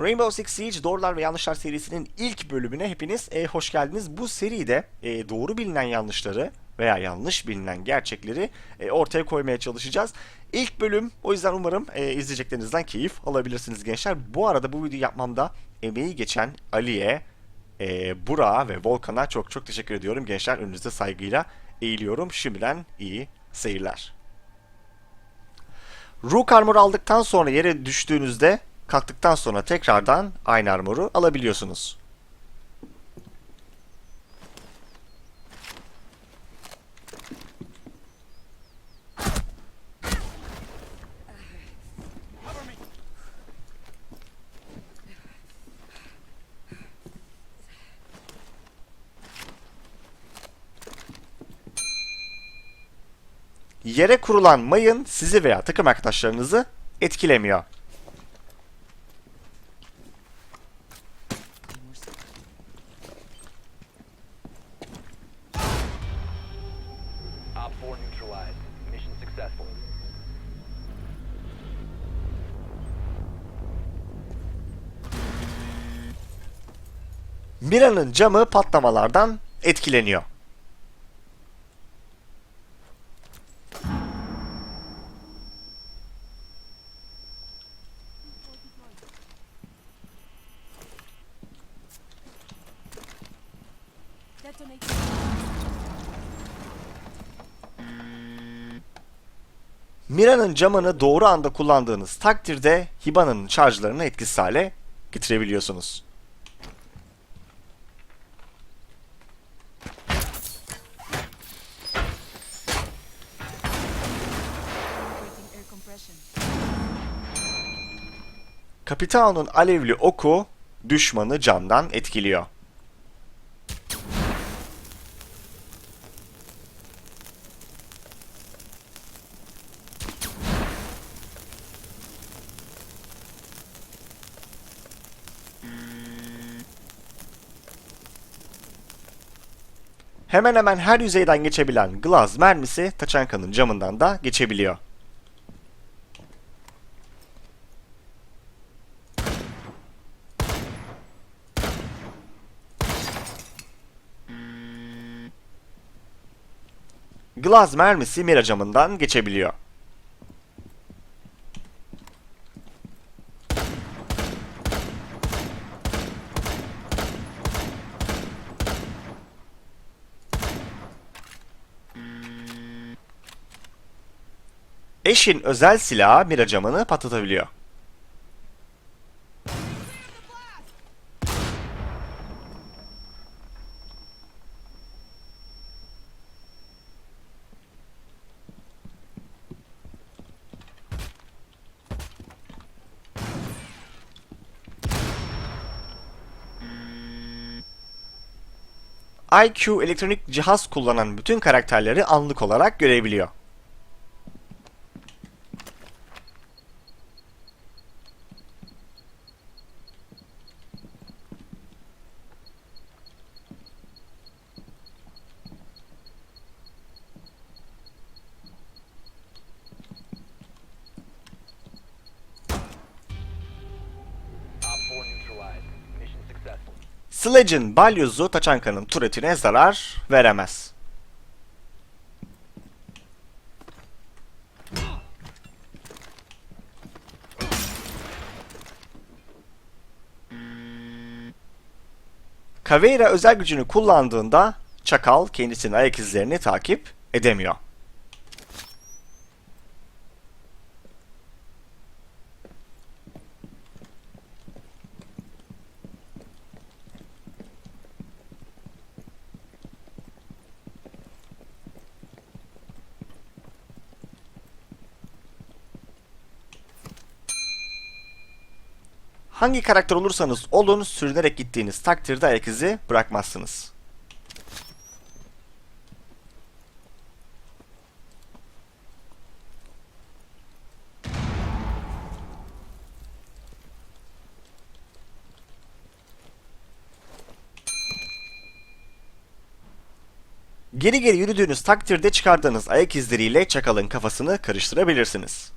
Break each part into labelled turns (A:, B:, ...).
A: Rainbow Six Siege Doğrular ve Yanlışlar serisinin ilk bölümüne hepiniz e, hoş geldiniz. Bu seride e, doğru bilinen yanlışları veya yanlış bilinen gerçekleri e, ortaya koymaya çalışacağız. İlk bölüm o yüzden umarım e, izleyeceklerinizden keyif alabilirsiniz gençler. Bu arada bu videoyu yapmamda emeği geçen Ali'ye, e, Burak'a ve Volkan'a çok çok teşekkür ediyorum gençler. Önünüzde saygıyla eğiliyorum. Şimdiden iyi seyirler. Rook armor aldıktan sonra yere düştüğünüzde kalktıktan sonra tekrardan aynı armoru alabiliyorsunuz. Yere kurulan mayın sizi veya takım arkadaşlarınızı etkilemiyor.
B: Neutralized. Mission successful.
A: Mira'nın camı patlamalardan etkileniyor. Mira'nın camını doğru anda kullandığınız takdirde Hibana'nın şarjlarını etkisiz hale getirebiliyorsunuz. Capitao'nun alevli oku düşmanı camdan etkiliyor. Hemen hemen her yüzeyden geçebilen Glaz mermisi Taçanka'nın camından da geçebiliyor. Glaz mermisi mira camından geçebiliyor. Eşin özel silahı mira camını patlatabiliyor. IQ elektronik cihaz kullanan bütün karakterleri anlık olarak görebiliyor.
B: Op 4 neutralized. Mission successful.
A: Sledge'in balyozu Taçanka'nın turetine zarar veremez. Caveira özel gücünü kullandığında Çakal kendisinin ayak izlerini takip edemiyor. Hangi karakter olursanız olun sürünerek gittiğiniz takdirde ayak izi bırakmazsınız. Geri geri yürüdüğünüz takdirde çıkardığınız ayak izleriyle çakalın kafasını karıştırabilirsiniz.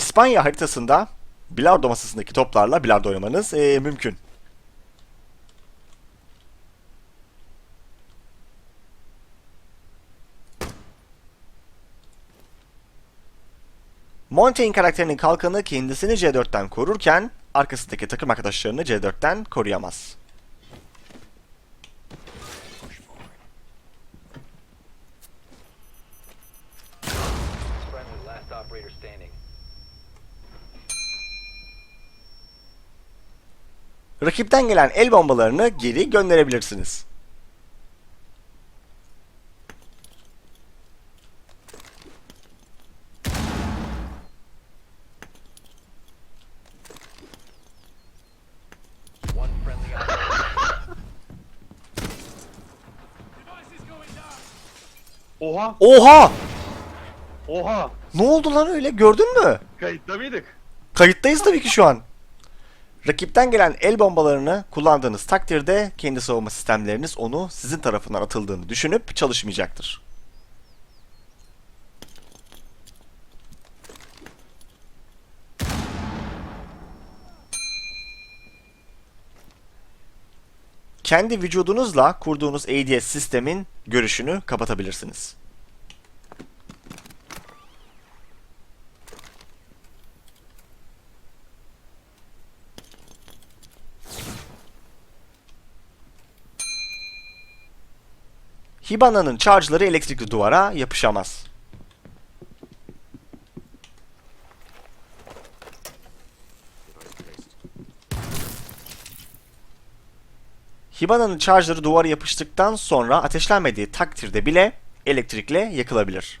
A: İspanya haritasında bilardo masasındaki toplarla bilardo oynamanız e, mümkün. Montaigne karakterinin kalkanı kendisini C4'ten korurken arkasındaki takım arkadaşlarını C4'ten koruyamaz. Rakipten gelen el bombalarını geri gönderebilirsiniz.
C: Oha!
A: Oha!
C: Oha!
A: Ne oldu lan öyle gördün mü?
C: Kayıtta mıydık?
A: Kayıttayız tabii ki şu an. Rakipten gelen el bombalarını kullandığınız takdirde kendi savunma sistemleriniz onu sizin tarafından atıldığını düşünüp çalışmayacaktır. Kendi vücudunuzla kurduğunuz ADS sistemin görüşünü kapatabilirsiniz. Hibana'nın charge'ları elektrikli duvara yapışamaz. Hibana'nın charge'ları duvara yapıştıktan sonra ateşlenmediği takdirde bile elektrikle yakılabilir.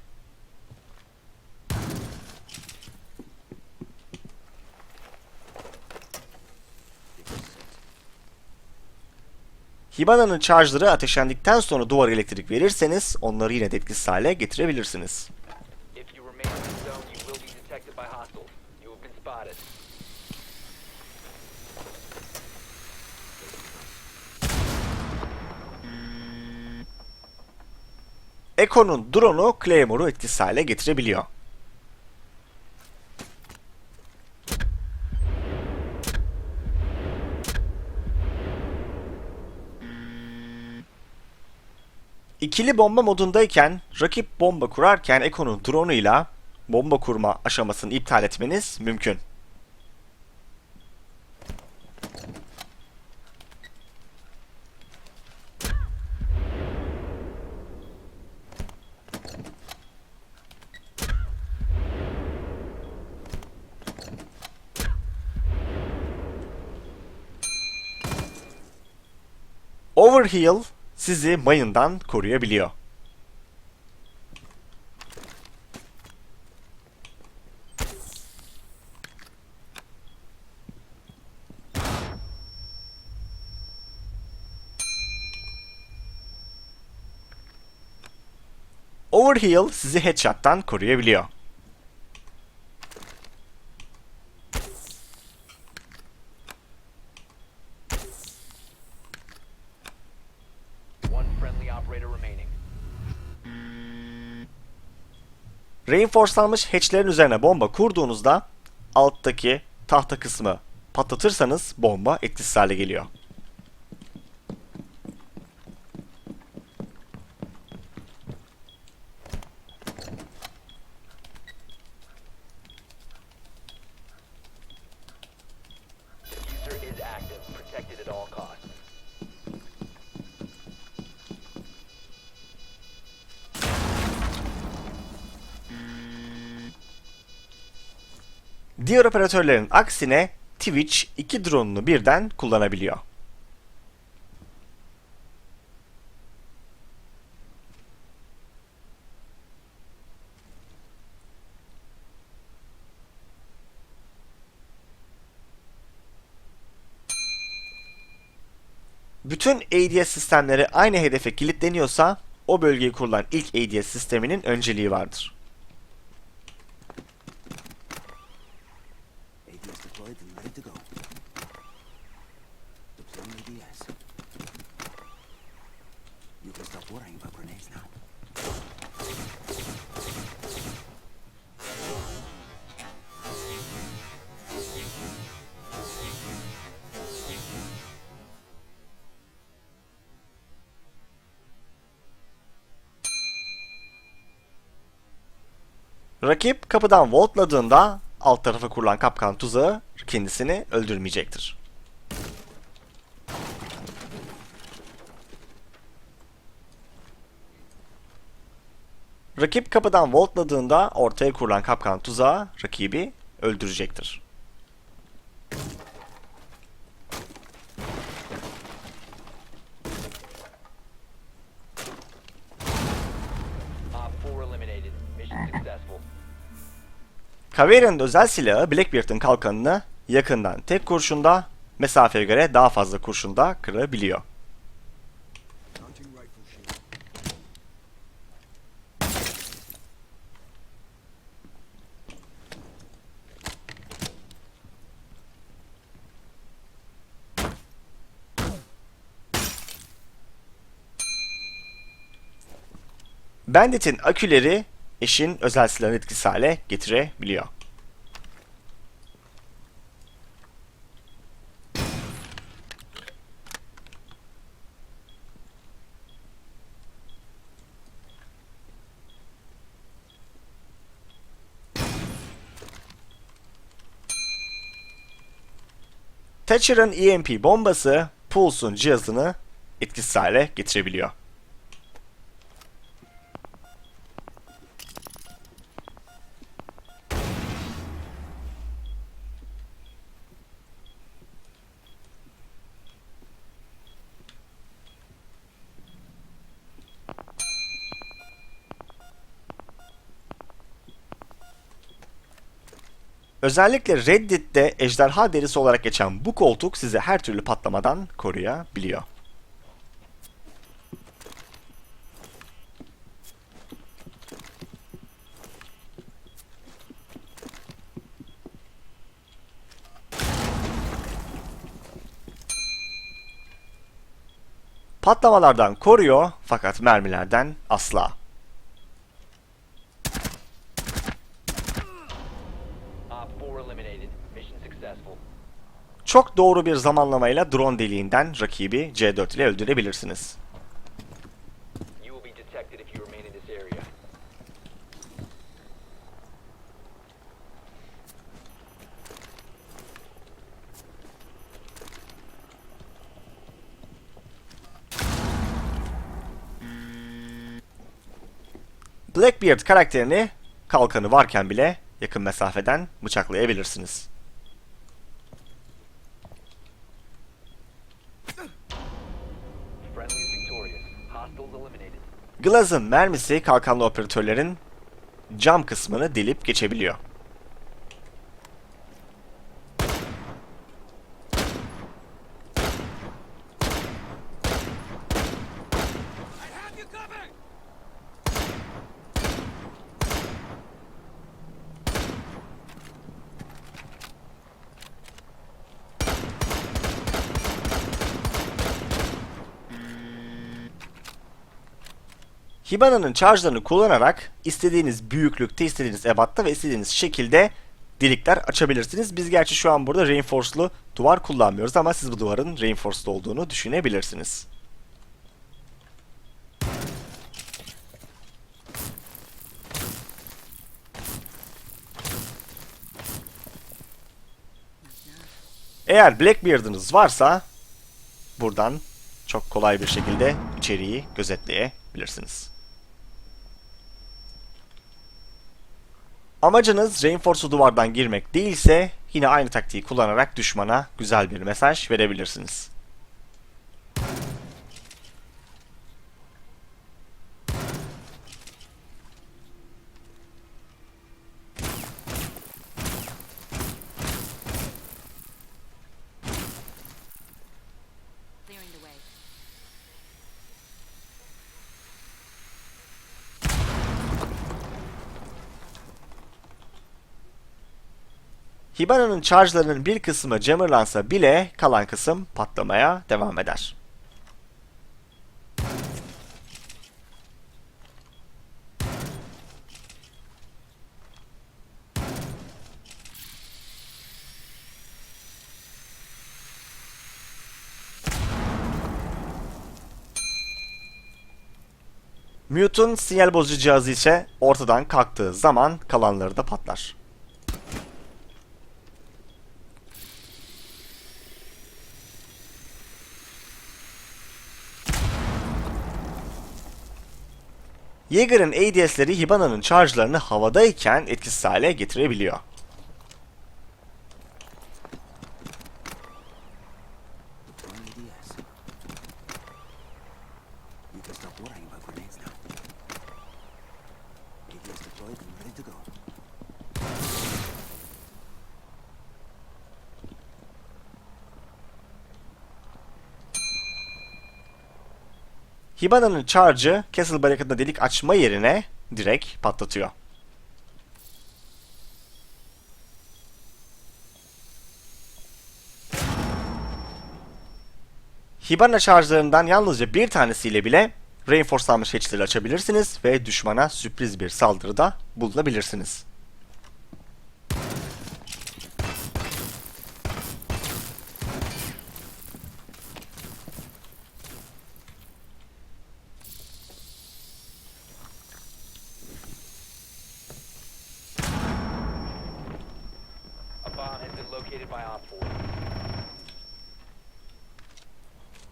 A: Hibana'nın charge'ları ateşlendikten sonra duvara elektrik verirseniz onları yine de etkisiz hale getirebilirsiniz. Echo'nun drone'u Claymore'u etkisiz hale getirebiliyor. İkili bomba modundayken rakip bomba kurarken Echo'nun drone'uyla bomba kurma aşamasını iptal etmeniz mümkün. Overheal sizi mayından koruyabiliyor. Overheal sizi headshot'tan koruyabiliyor. Reinforcelanmış hatchlerin üzerine bomba kurduğunuzda alttaki tahta kısmı patlatırsanız bomba etkisiz hale geliyor. Diğer operatörlerin aksine Twitch iki drone'unu birden kullanabiliyor. Bütün ADS sistemleri aynı hedefe kilitleniyorsa o bölgeyi kurulan ilk ADS sisteminin önceliği vardır. Rakip kapıdan voltladığında alt tarafa kurulan kapkan tuzağı kendisini öldürmeyecektir. Rakip kapıdan voltladığında ortaya kurulan kapkan tuzağı rakibi öldürecektir.
B: Op 4 eliminated. Mission successful.
A: Caveira'nın özel silahı Blackbeard'ın kalkanını yakından tek kurşunda, mesafeye göre daha fazla kurşunda kırabiliyor. Bandit'in aküleri eşin özel silahını etkisiz hale getirebiliyor. Thatcher'ın EMP bombası Pulse'un cihazını etkisiz hale getirebiliyor. Özellikle Reddit'te ejderha derisi olarak geçen bu koltuk sizi her türlü patlamadan koruyabiliyor. Patlamalardan koruyor fakat mermilerden asla.
B: Op 4 eliminated. Mission successful.
A: Çok doğru bir zamanlamayla drone deliğinden rakibi C4 ile öldürebilirsiniz. Blackbeard karakterini kalkanı varken bile yakın mesafeden bıçaklayabilirsiniz. Glaz'ın mermisi kalkanlı operatörlerin cam kısmını delip geçebiliyor. Hibana'nın charge'larını kullanarak istediğiniz büyüklükte, istediğiniz ebatta ve istediğiniz şekilde delikler açabilirsiniz. Biz gerçi şu an burada reinforced'lu duvar kullanmıyoruz ama siz bu duvarın reinforced olduğunu düşünebilirsiniz. Eğer Blackbeard'ınız varsa buradan çok kolay bir şekilde içeriği gözetleyebilirsiniz. Amacınız Reinforce'u duvardan girmek değilse yine aynı taktiği kullanarak düşmana güzel bir mesaj verebilirsiniz. Hibana'nın charge'larının bir kısmı jammerlansa bile kalan kısım patlamaya devam eder. Mute'un sinyal bozucu cihazı ise ortadan kalktığı zaman kalanları da patlar. Jaeger'ın ADS'leri Hibana'nın charge'larını havadayken etkisiz hale getirebiliyor. Hibana'nın charge'ı Castle Barricad'da delik açma yerine direkt patlatıyor. Hibana charge'larından yalnızca bir tanesiyle bile reinforcelanmış hatchleri açabilirsiniz ve düşmana sürpriz bir saldırıda bulunabilirsiniz.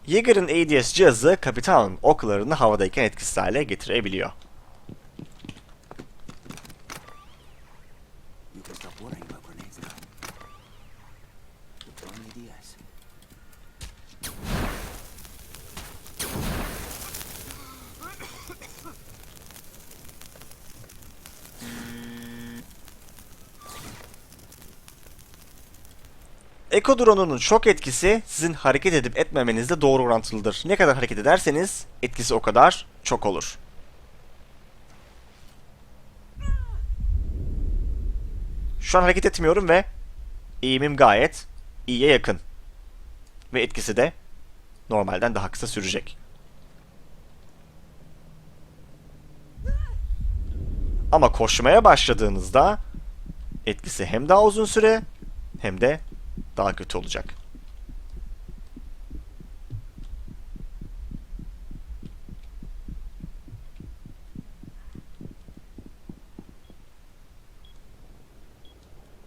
A: Jaeger'ın ADS cihazı Kapitan'ın oklarını havadayken etkisiz hale getirebiliyor. Eko drone'unun şok etkisi sizin hareket edip etmemenizle doğru orantılıdır. Ne kadar hareket ederseniz etkisi o kadar çok olur. Şu an hareket etmiyorum ve eğimim gayet iyiye yakın. Ve etkisi de normalden daha kısa sürecek. Ama koşmaya başladığınızda etkisi hem daha uzun süre hem de daha kötü olacak.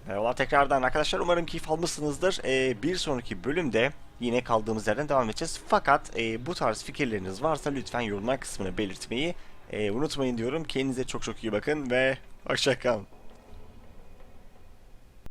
A: Merhabalar tekrardan arkadaşlar. Umarım keyif almışsınızdır. Ee, bir sonraki bölümde yine kaldığımız yerden devam edeceğiz. Fakat e, bu tarz fikirleriniz varsa lütfen yorumlar kısmına belirtmeyi e, unutmayın diyorum. Kendinize çok çok iyi bakın ve hoşçakalın.